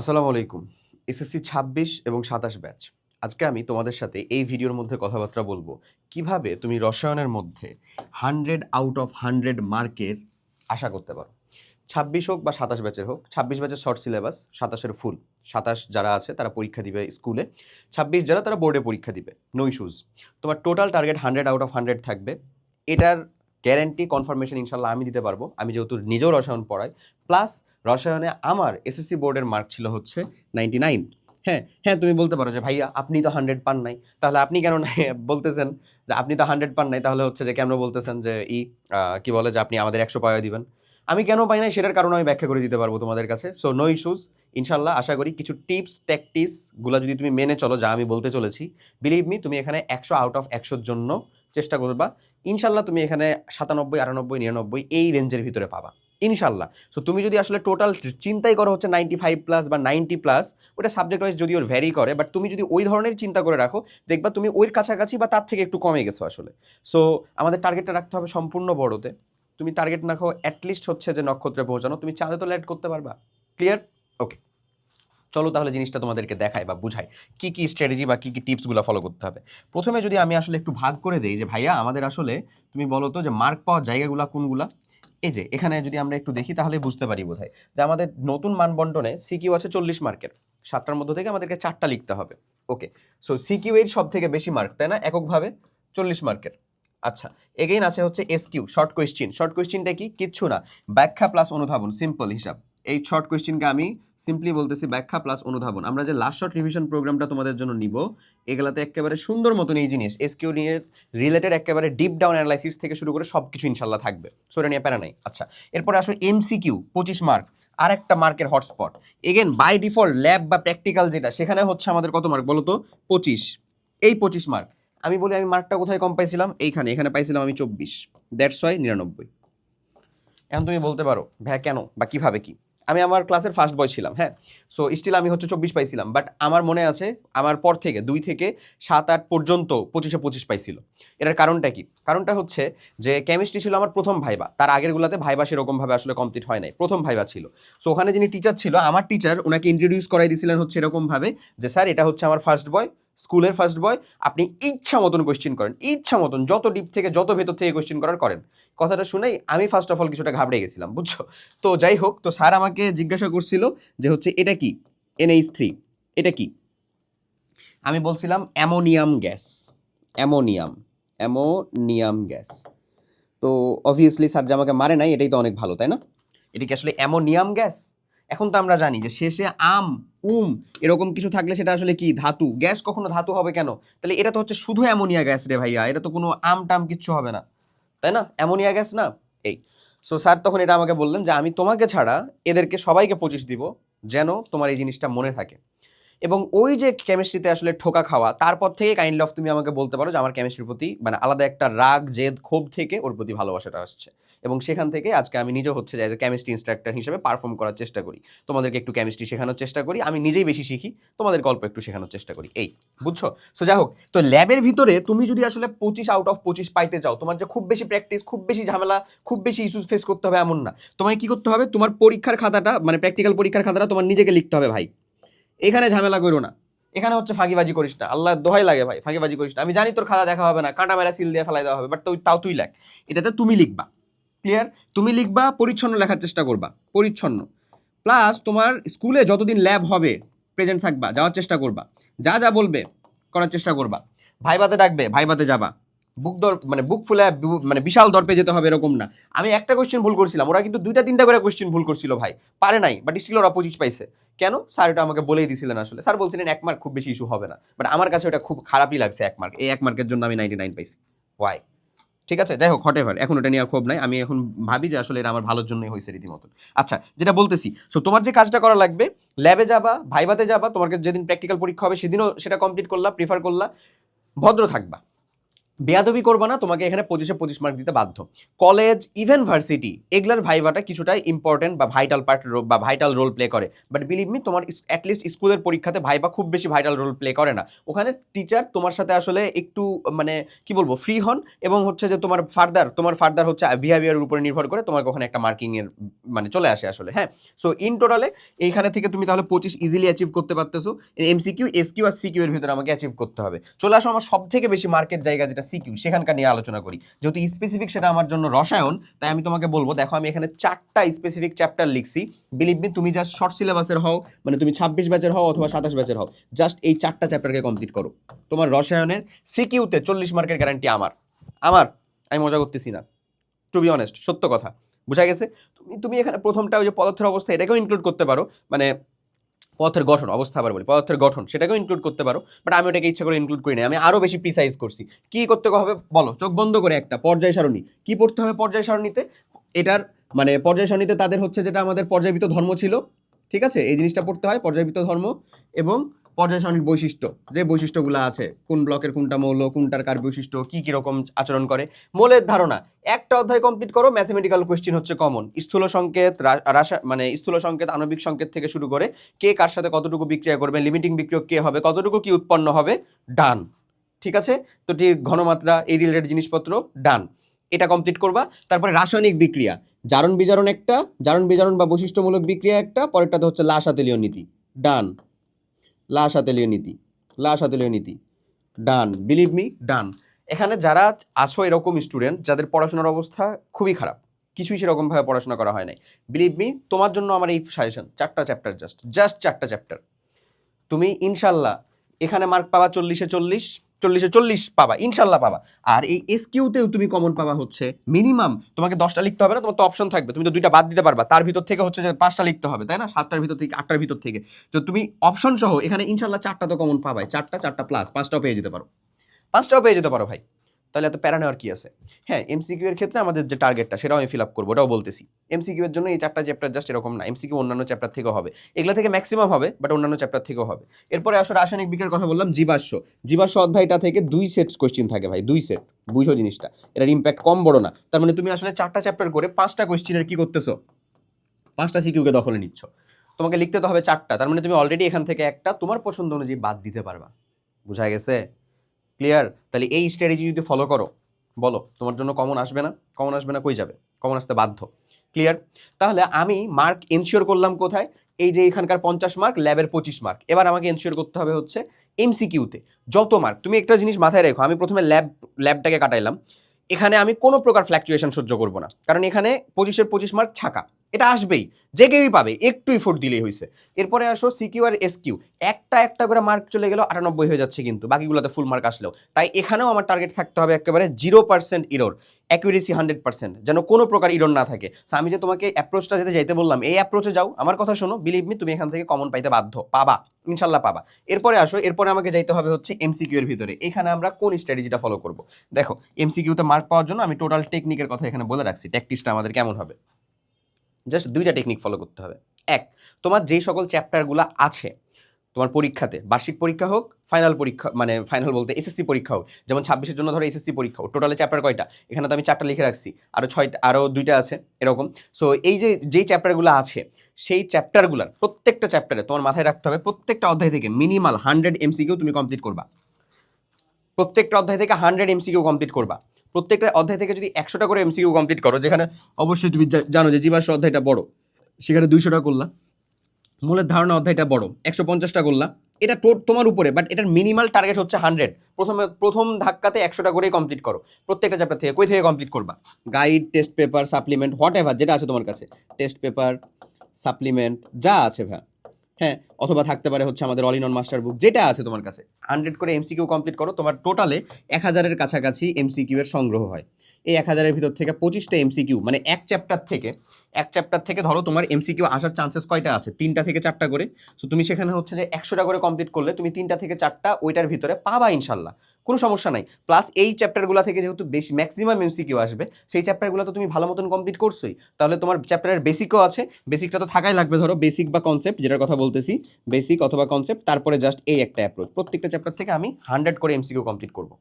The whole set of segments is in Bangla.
আসসালামু আলাইকুম। এসএসসি ছাব্বিশ এবং সাতাশ ব্যাচ। আজকে আমি তোমাদের সাথে এই ভিডিওর মধ্যে কথাবার্তা বলব। কীভাবে তুমি রসায়নের মধ্যে হান্ড্রেড আউট অফ হান্ড্রেড মার্কের আশা করতে পারো? ছাব্বিশ হোক বা সাতাশ ব্যাচের হোক, ছাব্বিশ ব্যাচের শর্ট সিলেবাস, সাতাশের ফুল, সাতাশ যারা আছে তারা পরীক্ষা দিবে স্কুলে, ছাব্বিশ যারা তারা বোর্ডে পরীক্ষা দিবে নো ইস্যুজ তোমার total target hundred out of hundred থাকবে। এটার গ্যারেন্টি কনফার্মেশন ইনশাল্লাহ আমি দিতে পারব। আমি যেহেতু নিজেও রসায়ন পড়াই প্লাস রসায়নে আমার এসএসসি বোর্ডের মার্ক ছিল হচ্ছে নাইনটি নাইন হ্যাঁ হ্যাঁ তুমি বলতে পারো যে ভাইয়া আপনি তো হান্ড্রেড পান নাই। তাহলে আপনি কেন বলতেছেন যে আপনি তো হান্ড্রেড পান নাই, তাহলে হচ্ছে যে কেন বলতেছেন যে ই কি বলে যে আপনি আমাদের একশো পাওয়া দিবেন? আমি কেন পাই নাই সেটার কারণ আমি ব্যাখ্যা করে দিতে পারব তোমাদের কাছে। সো নো ইস্যুস ইনশাল্লাহ আশা করি কিছু টিপস ট্যাকটিসগুলো যদি তুমি মেনে চলো, যা আমি বলতে চলেছি বিলিভ মি তুমি এখানে একশো আউট অফ একশোর জন্য চেষ্টা করবা। ইনশাল্লাহ তুমি এখানে সাতানব্বই, আটানব্বই, নিরানব্বই এই রেঞ্জের ভিতরে পাবা। ইনশাল্লাহ সো তুমি যদি আসলে টোটাল চিন্তাই করো হচ্ছে নাইনটি ফাইভ প্লাস বা নাইনটি প্লাস ওটা সাবজেক্ট ওয়াইজ যদি ওর ভ্যারি করে বাট তুমি যদি ওই ধরনের চিন্তা করে রাখো, দেখবা তুমি ওই কাছাকাছি বা তার থেকে একটু কমে গেছো আসলে। সো আমাদের টার্গেটটা রাখতে হবে সম্পূর্ণ বড়তে। তুমি টার্গেট রাখো অ্যাটলিস্ট হচ্ছে যে নক্ষত্রে পৌঁছানো। তুমি চাঁদে তো ল্যাড করতে পারবা। ক্লিয়ার ওকে চলো তাহলে জিনিসটা তোমাদেরকে দেখায় বা বুঝাই। কি কি স্ট্র্যাটেজি বা কি কি টিপসগুলো ফলো করতে হবে? প্রথমে যদি আমি আসলে একটু ভাগ করে দেই যে, ভাইয়া, আমাদের আসলে তুমি বলো তো যে মার্ক পাওয়ার জায়গাগুলো কোনগুলা? এই যে, এখানে যদি আমরা একটু দেখি তাহলে বুঝতে পারি বোধহয় যে, আমাদের নতুন মানবন্টনে সিকিউ আছে চল্লিশ মার্কের। সাতটার মধ্যে থেকে আমাদেরকে চারটা লিখতে হবে। ওকে সো সিকিউ এর সব থেকে বেশি মার্ক তাই না? এককভাবে চল্লিশ মার্কের। আচ্ছা এগেইন আছে হচ্ছে এসকিউ শর্ট কোয়েশ্চিন শর্ট কোয়েশ্চিনটা কি? কিচ্ছু না। ব্যাখ্যা প্লাস অনুধাবন সিম্পল হিসাব। এই শর্ট কোয়েশ্চিনকে আমি সিম্পলি বলতেছি ব্যাখ্যা প্লাস অনুধাবন। আমরা যে লাস্ট শর্ট রিভিশন প্রোগ্রামটা তোমাদের জন্য নিব, এগুলাতে একেবারে সুন্দর মতন এই জিনিস এসকিউ নিয়ে রিলেটেড একেবারে ডিপ ডাউন অ্যানালাইসিস থেকে শুরু করে সব কিছু ইনশাল্লাহ থাকবে সোটা নিয়ে প্যারা নাই। আচ্ছা এরপরে আসলে এমসিকিউ পঁচিশ মার্ক আর একটা মার্কের hotspot again by default lab বা প্র্যাকটিক্যাল যেটা, সেখানে হচ্ছে আমাদের কত মার্ক বলো তো পঁচিশ। এই পঁচিশ মার্ক আমি বলি আমি মার্কটা কোথায় কম পাইছিলাম? এইখানে, এখানে পাইছিলাম আমি চব্বিশ। ওয়াই নিরানব্বই। এখন তুমি বলতে পারো, ভ্যা কেন বা কীভাবে কি? আমি আমার ক্লাসের ফার্স্ট বয় ছিলাম হ্যাঁ? সো স্টিল আমি হচ্ছে চব্বিশ পাইছিলাম বাট আমার মনে আছে আমার পর থেকে, দুই থেকে সাত, আট পর্যন্ত পঁচিশে পঁচিশ পাইছিল। এটার কারণটা কি? কারণটা হচ্ছে যে কেমিস্ট্রি ছিল আমার প্রথম ভাইবা। তার আগেরগুলোতে ভাইবা সেরকমভাবে আসলে কমপ্লিট হয় নাই। প্রথম ভাইবা ছিল। সো ওখানে যিনি টিচার ছিল, আমার টিচার ওনাকে ইন্ট্রোডিউস করাই দিয়েছিলেন হচ্ছে এরকমভাবে যে, স্যার, এটা হচ্ছে আমার ফার্স্ট বয় স্কুলের ফার্স্ট বয় আপনি ইচ্ছা মতন কোয়েশ্চেন করেন, ইচ্ছা মতন, যত ডিপ থেকে, যত ভেতর থেকে কোয়েশ্চেন করার করেন। কথাটা শুনেই আমি ফার্স্ট অফ অল কিছুটা ঘাবড়ে গেছিলাম, বুঝছ? তো যাই হোক, তো স্যার আমাকে জিজ্ঞাসা করছিল যে হচ্ছে, এটা কি? এনএইচ থ্রি এটা কি? আমি বলছিলাম, ammonium gas, ammonium ammonium gas. তো অবভিয়াসলি স্যার যে আমাকে মারে নাই, এটাই তো অনেক ভালো, তাই না? এটা কি আসলে অ্যামোনিয়াম গ্যাস? এখন তো আমরা জানি যে শেষে আম, উম এরকম কিছু থাকলে সেটা আসলে কি? ধাতু। গ্যাস কখনো ধাতু হবে কেন? তাহলে এটা তো হচ্ছে শুধু অ্যামোনিয়া গ্যাস রে ভাইয়া, এটা তো কোনো আম টাম কিচ্ছু হবে না। তাই না? অ্যামোনিয়া গ্যাস না? এই। সো স্যার তখন এটা আমাকে বললেন যে, আমি তোমাকে ছাড়া এদেরকে সবাইকে পঁচিশ দিব যেন তোমার এই জিনিসটা মনে থাকে। এবং ওই যে কেমিস্ট্রিতে আসলে ঠোকা খাওয়া, তারপর থেকে কাইন্ড অফ তুমি আমাকে বলতে পারো যে আমার কেমিস্ট্রির প্রতি মানে আলাদা একটা রাগ, জেদ, ক্ষোভ থেকে ওর প্রতি ভালোবাসাটা আসছে। এবং সেখান থেকে আজকে আমি নিজে হচ্ছে যে কেমিস্ট্রি ইনস্ট্রাক্টর হিসেবে পারফর্ম করার চেষ্টা করি। তোমাদেরকে একটু কেমিস্ট্রি শেখানোর চেষ্টা করি। আমি নিজেই বেশি শিখি, তোমাদের গল্প একটু শেখানোর চেষ্টা করি। এই, বুঝছ? সো যাই হোক, তো ল্যাবের ভিতরে তুমি যদি আসলে পঁচিশ আউট অফ পঁচিশ পাইতে চাও তোমার যে খুব বেশি প্র্যাকটিস খুব বেশি ঝামেলা, খুব বেশি ইস্যুস ফেস করতে হবে এমন না। তোমায় কি করতে হবে? তোমার পরীক্ষার খাতাটা মানে প্র্যাকটিক্যাল পরীক্ষার খাতাটা তোমার নিজেকে লিখতে হবে ভাই। এখানে ঝামেলা করো না। এখানে হচ্ছে ফাঁকিবাজি করিস না। আল্লাহ দোহাই লাগে ভাই, ফাঁকিবাজি করিস না। আমি জানি তোর খাতা দেখা হবে না, কাঁটা মেরা সিল দিয়ে ফেলাই দেওয়া হবে বাট তুই তাও তুই লেখ। এটাতে তুমি লিখবা। ক্লিয়ার তুমি লিখবা, পরিচ্ছন্ন লেখার চেষ্টা করবা। পরিচ্ছন্ন। প্লাস তোমার স্কুলে যতদিন ল্যাব হবে প্রেজেন্ট থাকবা, যাওয়ার চেষ্টা করবা। যা যা বলবে, করার চেষ্টা করবা। ভাইবাতে ডাকবে, ভাইবাতে যাবা। বুক দর মানে বুক ফুলে মানে বিশাল দর্পে যেতে হবে এরকম না। আমি একটা কোয়েশ্চেন ভুল করছিলাম, ওরা কিন্তু দুইটা, তিনটা করে কোয়েশ্চেন ভুল করছিল ভাই। পারে নাই বাট স্টিল ওরা পঁচিশ পাইছে। কেন? স্যার এটা আমাকে বলেই দিছিলেন আসলে। স্যার বলছিলেন এক মার্ক খুব বেশি ইস্যু হবে না। বাট আমার কাছে ওটা খুব খারাপই লাগছে এক মার্ক এই এক মার্কের জন্য আমি নাইনটি নাইন পাইছি। ওয়াই ঠিক আছে, যাই হোক হট এভার এখন ওটা নিয়ে আর ক্ষোভ নাই। আমি এখন ভাবি যে আসলে এটা আমার ভালোর জন্যই হয়েছে রীতিমতন। আচ্ছা যেটা বলতেছি সো তোমার যে কাজটা করা লাগবে ল্যাবে যাবা ভাইবাতে যাবা তোমাকে যেদিন প্র্যাকটিক্যাল পরীক্ষা হবে, সেদিনও সেটা কমপ্লিট করলা প্রিফার করলা, ভদ্র থাকবা। বেয়াদবি করবা না, তোমাকে এখানে পঁচিশে পঁচিশ মার্ক দিতে বাধ্য। কলেজ ইভেন ভার্সিটি এগুলার ভাইভাটা কিছুটা ইম্পর্টেন্ট বা ভাইটাল পার্ট বা ভাইটাল রোল প্লে করে। বাট বিলিভ মি তোমার অ্যাটলিস্ট স্কুলের পরীক্ষাতে ভাইবা খুব বেশি ভাইটাল রোল প্লে করে না। ওখানে টিচার তোমার সাথে আসলে একটু মানে কি বলব ফ্রি হন এবং হচ্ছে যে তোমার ফার্দার তোমার ফার্দার হচ্ছে বিহেভিয়ারের উপরে নির্ভর করে তোমার ওখানে একটা মার্কিংয়ের মানে চলে আসে আসলে হ্যাঁ? সো ইন টোটালে এইখানে থেকে তুমি তাহলে পঁচিশ ইজিলি অ্যাচিভ করতে পারতেছো। এমসিকিউ এসকিউ আর সিকিউ এর ভিতরে আমাকে অ্যাচিভ করতে হবে। চলে আসো আমার সব থেকে বেশি মার্কেট জায়গা যেটা সিকিউ, সেখানকার নিয়ে আলোচনা করি। যেহেতু স্পেসিফিক সেটা আমার জন্য রসায়ন, তাই আমি তোমাকে বলব, দেখো আমি এখানে চারটা স্পেসিফিক চ্যাপ্টার লিখছি। বিলিভ মি তুমি জাস্ট শর্ট সিলেবাসের হও মানে তুমি ছাব্বিশ ব্যাচের হও অথবা সাতাশ ব্যাচের হও জাস্ট এই চারটা চ্যাপ্টারকে কমপ্লিট করো। তোমার রসায়নের সিকিউতে চল্লিশ মার্কের গ্যারান্টি আমার। আমার, আমি মজা করতেছি না। টু বি অনেস্ট সত্য কথা। বুঝা গেছে? তুমি তুমি এখানে প্রথমটা ওই যে পদার্থের অবস্থা, এটাকেও ইনক্লুড করতে পারো। মানে পদার্থের গঠন, অবস্থা আবার বলি, পদার্থের গঠন, সেটাকেও ইনক্লুড করতে পারো বাট আমি ওটাকে ইচ্ছা করে ইনক্লুড করি না, আমি আরও বেশি প্রিসাইজ করছি। কি করতে হবে, বলো, চোখ বন্ধ করে একটা, পর্যায় সারণী, কি পড়তে হবে পর্যায় সারণীতে? এটার মানে পর্যায় সারণীতে তাদের হচ্ছে যেটা আমাদের পর্যায়বিত ধর্ম ছিল, ঠিক আছে? এই জিনিসটা পড়তে হয় পর্যায়বিত ধর্ম, এবং পর্যায় বৈশিষ্ট্য, যে বৈশিষ্ট্যগুলো আছে, কোন ব্লকের কোনটা মৌল, কোনটার কার বৈশিষ্ট্য, কি কীরকম আচরণ করে, মৌলের ধারণা। একটা অধ্যায় কমপ্লিট করো ম্যাথমেটিক্যাল কোয়েশ্চেন হচ্ছে কমন স্থূল সংকেত রাসা মানে স্থূল সংকেত, আণবিক সংকেত থেকে শুরু করে কে কার সাথে কতটুকু বিক্রিয়া করবে লিমিটিং বিক্রিয়ক কে হবে, কতটুকু কি উৎপন্ন হবে ডান ঠিক আছে? তো ঠিক ঘনমাত্রা, এই রিলেটেড জিনিসপত্র ডান এটা কমপ্লিট করবা, তারপরে রাসায়নিক বিক্রিয়া। জারণ বিজারণ একটা জারণ বিজারণ বা বৈশিষ্ট্যমূলক বিক্রিয়া একটা, পরেরটাতে হচ্ছে লাশ আতেলীয় নীতি ডান লাশ আতেলীয় নীতি, লাশ আতেলীয় নীতি। Done believe me done. এখানে যারা আসো এরকম স্টুডেন্ট যাদের পড়াশোনার অবস্থা খুবই খারাপ, কিছুই সেরকমভাবে পড়াশোনা করা হয় নাই। বিলিভ মি তোমার জন্য আমার এই সাজেশন চারটা চ্যাপ্টার জাস্ট জাস্ট চারটা চ্যাপ্টার তুমি ইনশাল্লাহ এখানে মার্ক পাবা চল্লিশে চল্লিশ চল্লিশে চল্লিশ পাবা, ইনশাল্লাহ পাবা। আর এই এসকিউতেও তুমি কমন পাবা হচ্ছে মিনিমাম তোমাকে দশটা লিখতে হবে না, তোমার তো অপশন থাকবে। তুমি তো দুইটা বাদ দিতে পারবা। তার ভিতর থেকে হচ্ছে যে পাঁচটা লিখতে হবে, তাই না? সাতটার ভিতর থেকে, আটটার ভিতর থেকে। তো তুমি অপশন সহ এখানে ইনশাল্লাহ চারটা তো কমন পাবাই। চারটা চারটা প্লাস পাঁচটাও পেয়ে যেতে পারো। পাঁচটাও পেয়ে যেতে পারো ভাই। তাহলে এত প্যারা নেওয়ার কি আছে? হ্যাঁ এমসিকিউ এর ক্ষেত্রে আমাদের যে টার্গেটটা সেটাও আমি ফিল আপ করব, ওটাও বলতেছি। এমসিকিউ এর জন্য এই চারটা চ্যাপ্টার জাস্ট এরকম না। এমসিকিউ অন্যান্য চ্যাপ্টার থেকেও হবে। এগুলো থেকে ম্যাক্সিমাম হবে বাট অন্যান্য চ্যাপ্টার থেকেও হবে। এরপরে আসলে রাসায়নিক বিক্রিয়ার কথা বললাম, জীবাশ্ম। জীবাশ্ম অধ্যায়টা থেকে দুই সেট কোয়েশ্চেন থাকে ভাই, দুই সেট বুঝো জিনিসটা। এটার ইম্প্যাক্ট কম, বড় না। তার মানে তুমি আসলে চারটা চ্যাপ্টার করে পাঁচটা কোয়েশ্চেনের কি করতেছো? পাঁচটা সিকিউকে দখলে নিচ্ছ। তোমাকে লিখতে তো হবে চারটা। তার মানে তুমি অলরেডি এখান থেকে একটা তোমার পছন্দ অনুযায়ী বাদ দিতে পারবা। বুঝা গেছে? ক্লিয়ার তাহলে এই স্ট্র্যাটেজি যদি ফলো করো, বলো, তোমার জন্য কমন আসবে না? কমন আসবে না, কই যাবে? কমন আসতে বাধ্য। ক্লিয়ার তাহলে আমি মার্ক এনশিওর করলাম কোথায়? এই যে এখানকার পঞ্চাশ মার্ক ল্যাবের পঁচিশ মার্ক এবার আমাকে এনশিওর করতে হবে হচ্ছে এমসিকিউতে যত মার্ক তুমি একটা জিনিস মাথায় রেখো, আমি প্রথমে ল্যাব ল্যাবটাকে কাটাইলাম। এখানে আমি কোনো প্রকার ফ্ল্যাকচুয়েশন সহ্য করব না। কারণ এখানে পঁচিশের পঁচিশ মার্ক ছাকা। এটা আসবেই, যে কেউই পাবে, একটু ইফোর্ট দিলেই হয়েছে এরপরে আসো সিকিউ আর এসকিউ একটা একটা করে মার্ক চলে গেলেও আটানব্বই হয়ে যাচ্ছে কিন্তু, বাকিগুলোতে ফুল মার্ক আসলেও। তাই এখানেও আমার টার্গেট থাকতে হবে একেবারে zero percent error accuracy hundred percent যেন কোনো প্রকার ইরোর না থাকে। আমি যে তোমাকে অ্যাপ্রোচটা যেতে যাইতে বললাম, এই অ্যাপ্রোচে যাও, আমার কথা শোনো বিলিভ মি তুমি এখান থেকে কমন পাইতে বাধ্য, পাবা, ইনশাল্লাহ পাবা। এরপরে আসো, এরপরে আমাকে যাইতে হবে হচ্ছে এমসিকিউ এর ভিতরে, এখানে আমরা কোন স্ট্র্যাটেজিটা ফলো করব? দেখো এমসিকিউতে মার্ক পাওয়ার জন্য আমি টোটাল টেকনিকের কথা এখানে বলে রাখছি ট্যাকটিসটা আমাদের কেমন হবে? জাস্ট দুইটা টেকনিক ফলো করতে হবে। এক, তোমার যেই সকল চ্যাপ্টারগুলো আছে, তোমার পরীক্ষাতে, বার্ষিক পরীক্ষা হোক ফাইনাল পরীক্ষা মানে ফাইনাল বলতে এসএসসি পরীক্ষা হোক, যেমন ছাব্বিশের জন্য ধরো এসএসসি পরীক্ষা হোক টোটালে চ্যাপ্টার কয়টা? এখানে তো আমি চারটা লিখে রাখছি আরও ছয়টা আরও দুইটা আছে, এরকম। সো এই যে, যেই চ্যাপ্টারগুলো আছে, সেই চ্যাপ্টারগুলোর প্রত্যেকটা চ্যাপ্টারে তোমার মাথায় রাখতে হবে, প্রত্যেকটা অধ্যায় থেকে মিনিমাল হান্ড্রেড এমসিকিউ তুমি কমপ্লিট করবা। প্রত্যেকটা অধ্যায় থেকে হান্ড্রেড এমসিকিউ কমপ্লিট করবা। প্রত্যেকটা অধ্যায় থেকে যদি একশোটা করে এমসিকিউ কমপ্লিট করো, যেখানে অবশ্যই তুমি জানো যে জীবাশ্ম অধ্যায়টা বড়, সেখানে দুইশোটা করলা। মূলের ধারণা অধ্যায়টা বড়, একশো পঞ্চাশটা করলা। এটা টো- তোমার উপরে বাট এটার মিনিমাল টার্গেট হচ্ছে হান্ড্রেড প্রথমে, প্রথম ধাক্কাতে একশোটা করেই কমপ্লিট করো। প্রত্যেকটা চ্যাপ্টার থেকে, কই থেকে কমপ্লিট করবা? Guide test paper supplement whatever যেটা আছে তোমার কাছে। টেস্ট পেপার সাপ্লিমেন্ট যা আছে ভাই। হ্যাঁ অথবা থাকতে পারে হচ্ছে আমাদের all in one master book যেটা আছে তোমার কাছে। হান্ড্রেড করে এমসিকিউ কমপ্লিট করো, তোমার টোটালে এক হাজারের কাছাকাছি এমসিকিউ এর সংগ্রহ হয়। এই এক হাজারের ভিতর থেকে পঁচিশটা এমসিকিউ মানে এক চ্যাপ্টার থেকে এক চ্যাপ্টার থেকে ধরো তোমার এমসিকিউ আসার চান্সেস কয়টা আছে? তিনটা থেকে চারটা করে। সো তুমি সেখানে হচ্ছে যে একশোটা করে কমপ্লিট করলে তুমি তিনটা থেকে চারটা ওইটার ভিতরে পাবা ইনশাল্লাহ। কোনো সমস্যা নাই। প্লাস এই চ্যাপ্টারগুলো থেকে যেহেতু বেশি ম্যাক্সিমাম এমসিকিউ আসবে, সেই চ্যাপ্টারগুলো তো তুমি ভালো মতন কমপ্লিট করছোই। তাহলে তোমার চ্যাপ্টারের বেসিকও আছে। বেসিকটা তো থাকাই লাগবে ধরো। বেসিক বা কনসেপ্ট যেটার কথা বলতেছি। বেসিক অথবা কনসেপ্ট তারপরে জাস্ট এই একটা অ্যাপ্রোচ প্রত্যেকটা চ্যাপ্টার থেকে আমি হান্ড্রেড করে এমসিকিউ কমপ্লিট করব।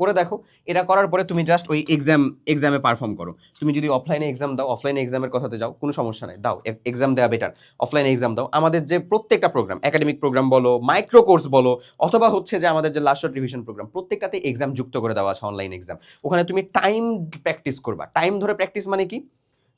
করে দেখো। এটা করার পরে তুমি জাস্ট ওই এক্সাম এক্সামে পারফর্ম করো। তুমি যদি অফলাইনে এক্সাম দাও অফলাইনে এক্সামের কথাতে যাও, কোনো সমস্যা নাই। দাও এক্সাম দেওয়া বেটার অফলাইনে এক্সাম দাও। আমাদের যে প্রত্যেকটা প্রোগ্রাম একাডেমিক প্রোগ্রাম বলো মাইক্রো কোর্স বলো, অথবা হচ্ছে যে আমাদের যে লাস্ট রিভিশন প্রোগ্রাম প্রত্যেকটাতে এক্সাম যুক্ত করে দেওয়া আছে অনলাইন এক্সাম ওখানে তুমি টাইম প্র্যাকটিস করবা। টাইম ধরে প্র্যাকটিস মানে কি?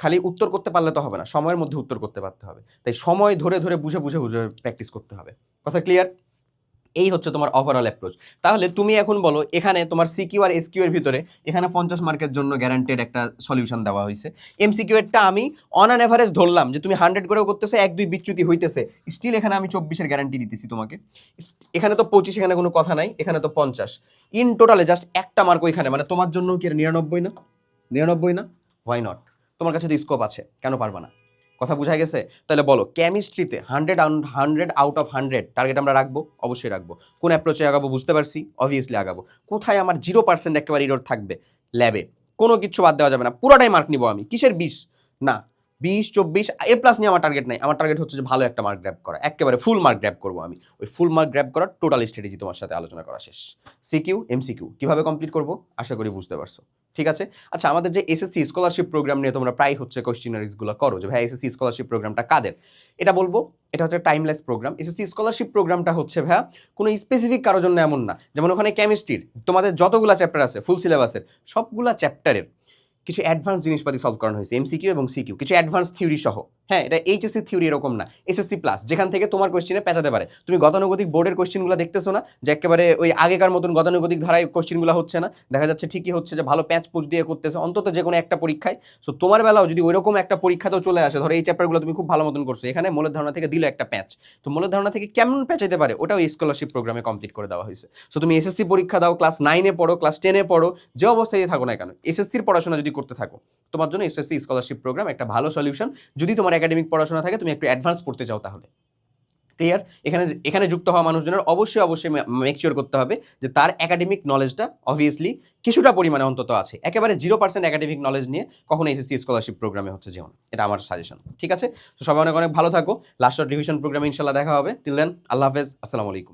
খালি উত্তর করতে পারলে তো হবে না, সময়ের মধ্যে উত্তর করতে পারতে হবে। তাই সময় ধরে ধরে বুঝে বুঝে বুঝে প্র্যাকটিস করতে হবে। কথা ক্লিয়ার এই হচ্ছে তোমার ওভারঅল অ্যাপ্রোচ তাহলে তুমি এখন বলো, এখানে তোমার সিকিউ আর এসকিউ এর ভিতরে এখানে পঞ্চাশ মার্কের জন্য গ্যারান্টেড একটা সলিউশন দেওয়া হয়েছে। এমসিকিউ এরটা আমি অন অ্যান অ্যাভারেজ ধরলাম যে তুমি হান্ড্রেড করেও করতেছে, এক দুই বিচ্যুতি হইতেছে। স্টিল এখানে আমি চব্বিশের গ্যারান্টি দিতেছি তোমাকে। এখানে তো পঁচিশ, এখানে কোনো কথা নাই, এখানে তো পঞ্চাশ। ইন টোটালে জাস্ট একটা মার্ক ওইখানে মানে তোমার জন্য কি নিরানব্বই না? নিরানব্বই না? হোয়াই নট তোমার কাছে তো স্কোপ আছে, কেন পারবা না? কথা বুঝা গেছে? তাহলে বলো কেমিস্ট্রিতে hundred hundred out of hundred target আমরা রাখব? অবশ্যই রাখব। কোন অ্যাপ্রোচে আগাবো বুঝতে পারছি? অবভিয়াসলি আগাবো। কোথায় আমার জিরো পার্সেন্ট একেবারে ইরোর থাকবে? ল্যাবে কোনো কিছু বাদ দেওয়া যাবে না। পুরোটাই মার্ক নিবো আমি। কিসের বিশ? না। বিশ, চব্বিশ, এ প্লাস নিয়ে আমার টার্গেট নাই। আমার টার্গেট হচ্ছে যে ভালো একটা মার্ক গ্র্যাব করা। একেবারে ফুল মার্ক গ্র্যাব করব আমি। ওই ফুল মার্ক গ্র্যাব করার টোটাল স্ট্র্যাটেজি তোমার সাথে আলোচনা করা শেষ। সিকিউ এমসিকিউ কীভাবে কমপ্লিট করব? আশা করি বুঝতে পারছ। ঠিক আছে? আচ্ছা আমাদের যে এসএসসি স্কলারশিপ প্রোগ্রাম নিয়ে তোমরা প্রায় হচ্ছে কোয়েশ্চিনারিজগুলো করো যে, ভাই এসএসসি স্কলারশিপ প্রোগ্রামটা কাদের? এটা বলব, এটা হচ্ছে টাইমলেস প্রোগ্রাম এসএসসি স্কলারশিপ প্রোগ্রামটা হচ্ছে, ভাইয়া, কোনো স্পেসিফিক কারোর জন্য এমন না। যেমন ওখানে কেমিস্ট্রির তোমাদের যতগুলো চ্যাপ্টার আছে ফুল সিলেবাসের সবগুলা চ্যাপ্টারের কিছু অ্যাডভান্স জিনিসপাতি সলভ করানো হয়েছে এমসিকিউ এবং সিকিউ কিছু অ্যাডভান্স থিওরি সহ। হ্যাঁ এটা এইচএসসি থিওরি এরকম না এসএসসি প্লাস যেখান থেকে তোমার কোশ্চেনে পেঁচাতে পারে। তুমি গতানুগতিক বোর্ডের কোশ্চেনগুলো দেখতেছো না, যে একেবারে ওই আগেকার মতন গতানুগতিক ধারায় কোশ্চেনগুলো হচ্ছে না, দেখা যাচ্ছে ঠিকই হচ্ছে যে ভালো প্যাচ পুচ দিয়ে করতেছে, অন্তত যে কোনো একটা পরীক্ষায়। সো তোমার বেলাও যদি ওইরকম একটা পরীক্ষাতেও চলে আসে, ধরো এই চ্যাপ্টারগুলো তুমি খুব ভালো মতন করছ, এখানে মূলের ধারণা থেকে দিলে একটা প্যাচ তো মূলের ধারণা থেকে কেমন প্যাচাইতে পারে? ওটাও স্কলারশিপ প্রোগ্রামে কমপ্লিট করে দেওয়া হয়েছে। সো তুমি এসএসসি পরীক্ষা দাও ক্লাস নাইনে পড়ো ক্লাস টেনে পড়ো, যে অবস্থায় থাকো না কেন এসএসসির পড়াশোনা যদি করতে থাকো। তোমার জন্য এসএসসি স্কলারশিপ প্রোগ্রাম একটা ভালো সলিউশন যদি তোমার একাডেমিক পড়াশোনা থাকে, তুমি একটু অ্যাডভান্স পড়তে চাও তাহলে। ক্লিয়ার এখানে এখানে যুক্ত হওয়া মানুষজনের অবশ্যই অবশ্যই মেকচিওর করতে হবে যে তার একাডেমিক নলেজটা অবভিয়াসলি কিছুটা পরিমাণে অন্তত আছে। একেবারে জিরো পার্সেন্ট একাডেমিক নলেজ নিয়ে কখনো এসএসসি স্কলারশিপ প্রোগ্রামে হচ্ছে যেমন এটা আমার সাজেশন ঠিক আছে? তো সবাই অনেক অনেক ভালো থাকো। লাস্ট রিভিশন প্রোগ্রামে ইনশাল্লাহ দেখা হবে। টিল দেন আল্লাহ হাফেজ। আসসালামু আলাইকুম।